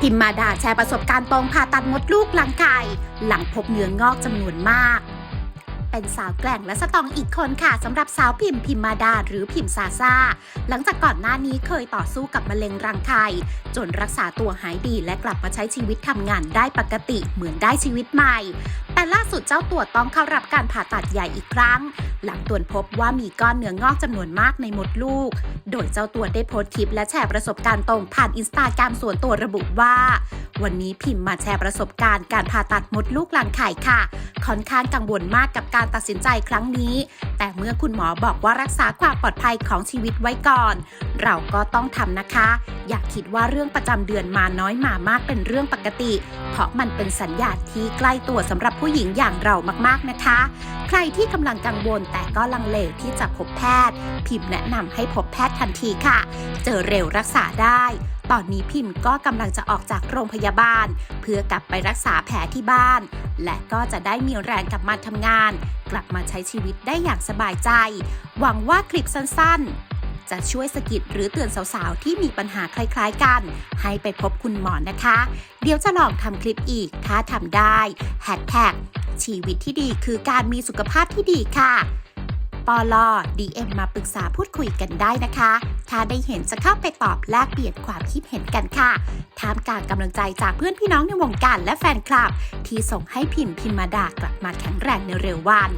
พิมมาดาแชร์ประสบการณ์ตรงผ่าตัดมดลูกหลังไก่หลังพบเนื้องอกจำนวนมาก เป็นสาวแกล่งและสตองอีกคนค่ะสำหรับสาวพิมพิมมาดาหรือพิมซาซาหลังจากก่อนหน้านี้เคยต่อสู้กับมะเร็งรังไข่จนรักษาตัวหายดีและกลับมาใช้ชีวิตทำงานได้ปกติเหมือนได้ชีวิตใหม่ แต่ล่าสุดเจ้าตัวต้องเข้ารับการผ่าตัดใหญ่อีกครั้ง หลังตรวจพบว่ามีก้อนเนื้องอกจำนวนมากในมดลูก โดยเจ้าตัวได้โพสต์คลิปและแชร์ประสบการณ์ตรงผ่านอินสตาแกรมส่วนตัวระบุว่า วันนี้พิมพ์มาแชร์ประสบการณ์การผ่าตัดมดลูกหลังไข่ค่ะ ค่อนข้างกังวลมากกับการตัดสินใจครั้งนี้ แต่เมื่อคุณหมอบอกว่ารักษาความปลอดภัยของชีวิตไว้ก่อน เราก็ต้องทำนะคะ อย่าคิดว่าเรื่องประจำเดือนมาน้อยมามากเป็นเรื่องปกติ เพราะมันเป็นสัญญาณที่ใกล้ตัวสำหรับผู้หญิงอย่างเรามากๆนะคะ ใครที่กำลังกังวลแต่ก็ลังเลที่จะพบแพทย์ พิมพ์แนะนำให้พบแพทย์ทันทีค่ะ เจอเร็วรักษาได้ ตอนนี้พิมพ์ก็กำลังจะออกจากโรงพยาบาล เพื่อกลับไปรักษาแผลที่บ้าน และก็จะได้มีแรงกลับมาทำงาน กลับมาใช้ชีวิตได้อย่างสบายใจ หวังว่าคลิปสั้นๆ จะช่วยสะกิดหรือเตือนสาวๆ ที่มีปัญหาคล้ายๆกัน ให้ไปพบคุณหมอนะคะ เดี๋ยวจะลองทำคลิปอีกถ้าทำได้แฮชแท็กชีวิตที่ดีคือการมีสุขภาพที่ดีค่ะปอลอ DM มาปรึกษาพูดคุยกันได้นะคะ ถ้าได้เห็นจะเข้าไปตอบแลกเปลี่ยนความคิดเห็นกันค่ะท่ามกลางกำลังใจจากเพื่อนพี่น้องในวงการและแฟนคลับ ที่ส่งให้พิมพ์พิมมาดากลับมาแข็งแรงในเร็ววัน